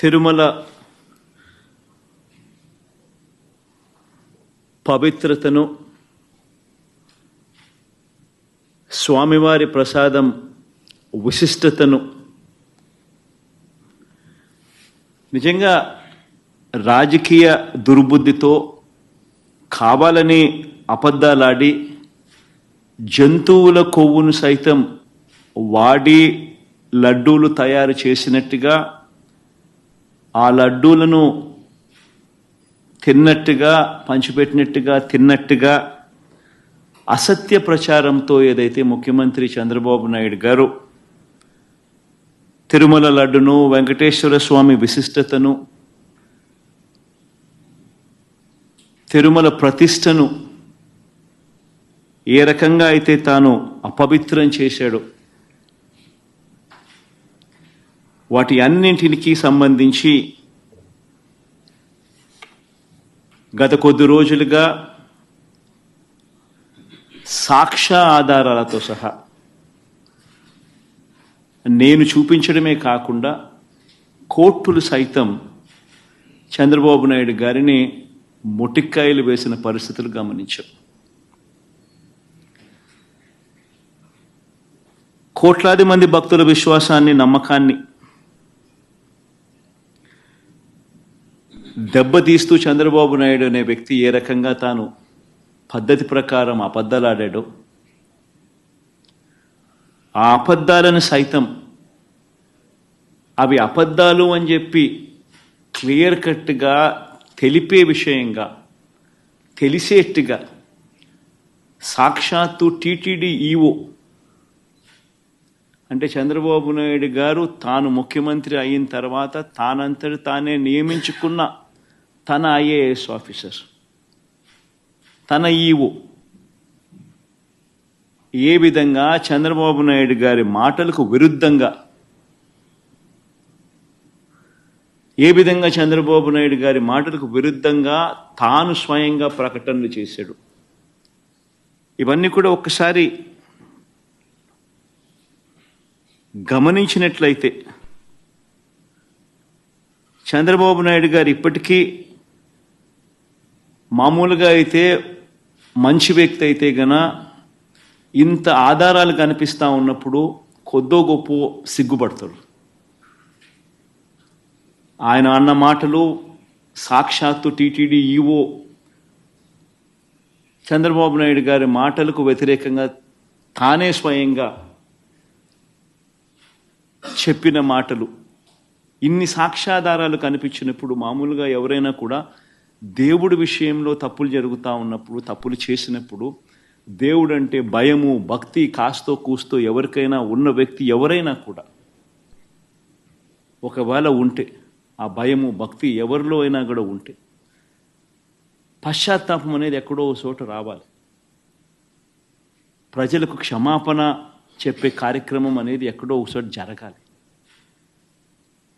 తిరుమల పవిత్రతను స్వామివారి ప్రసాదం విశిష్టతను. నిజంగా రాజకీయ దుర్బుద్ధితో కావాలని అబద్ధాలాడి జంతువుల కొవ్వును సైతం వాడి లడ్డూలు తయారు చేసినట్టుగా ఆ లడ్డూలను తిన్నట్టుగా పంచిపెట్టినట్టుగా తిన్నట్టుగా అసత్య ప్రచారంతో ఏదైతే ముఖ్యమంత్రి చంద్రబాబు నాయుడు గారు తిరుమల లడ్డును వెంకటేశ్వర స్వామి విశిష్టతను తిరుమల ప్రతిష్టను ఏ రకంగా అయితే తాను అపవిత్రం చేశాడో వాటి అన్నింటికి సంబంధించి గత కొద్ది రోజులుగా సాక్ష్య ఆధారాలతో సహా నేను చూపించడమే కాకుండా కోర్టులు సైతం చంద్రబాబు నాయుడు గారిని మొటిక్కాయలు వేసిన పరిస్థితులు గమనించాం. కోట్లాది మంది భక్తుల విశ్వాసాన్ని నమ్మకాన్ని దెబ్బతీస్తూ చంద్రబాబు నాయుడు అనే వ్యక్తి ఏ రకంగా తాను పద్ధతి ప్రకారం అబద్ధాలాడాడో ఆ అబద్ధాలను సైతం అవి అబద్ధాలు అని చెప్పి క్లియర్ కట్గా తెలిపే విషయంగా తెలిసేట్టుగా సాక్షాత్తు టీటీడీ ఈఓ అంటే చంద్రబాబు నాయుడు గారు తాను ముఖ్యమంత్రి అయిన తర్వాత తానంతటి తానే నియమించుకున్న తన ఐఏఎస్ ఆఫీసర్ తన ఈఓ. ఏ విధంగా చంద్రబాబు నాయుడు గారి మాటలకు విరుద్ధంగా ఏ విధంగా చంద్రబాబు నాయుడు గారి మాటలకు విరుద్ధంగా తాను స్వయంగా ప్రకటనలు చేశాడు. ఇవన్నీ కూడా ఒక్కసారి గమనించినట్లయితే చంద్రబాబు నాయుడు గారు ఇప్పటికీ మామూలుగా అయితే మంచి వ్యక్తి అయితే గన ఇంత ఆధారాలు కనిపిస్తా ఉన్నప్పుడు కొద్దో గొప్ప సిగ్గుపడతాడు ఆయన అన్న మాటలు సాక్షాత్తు టీటీడీ ఈఓ చంద్రబాబు నాయుడు గారి మాటలకు వ్యతిరేకంగా తానే స్వయంగా చెప్పిన మాటలు ఇన్ని సాక్ష్యాధారాలు కనిపించినప్పుడు మామూలుగా ఎవరైనా కూడా దేవుడి విషయంలో తప్పులు జరుగుతూ ఉన్నప్పుడు తప్పులు చేసినప్పుడు దేవుడు అంటే భయము భక్తి కాస్తో కూస్తో ఎవరికైనా ఉన్న వ్యక్తి ఎవరైనా కూడా ఒకవేళ ఉంటే ఆ భయము భక్తి ఎవరిలో అయినా కూడా ఉంటే పశ్చాత్తాపం అనేది ఎక్కడో చోట రావాలి. ప్రజలకు క్షమాపణ చెప్పే కార్యక్రమం అనేది ఎక్కడో ఒక జరగాలి.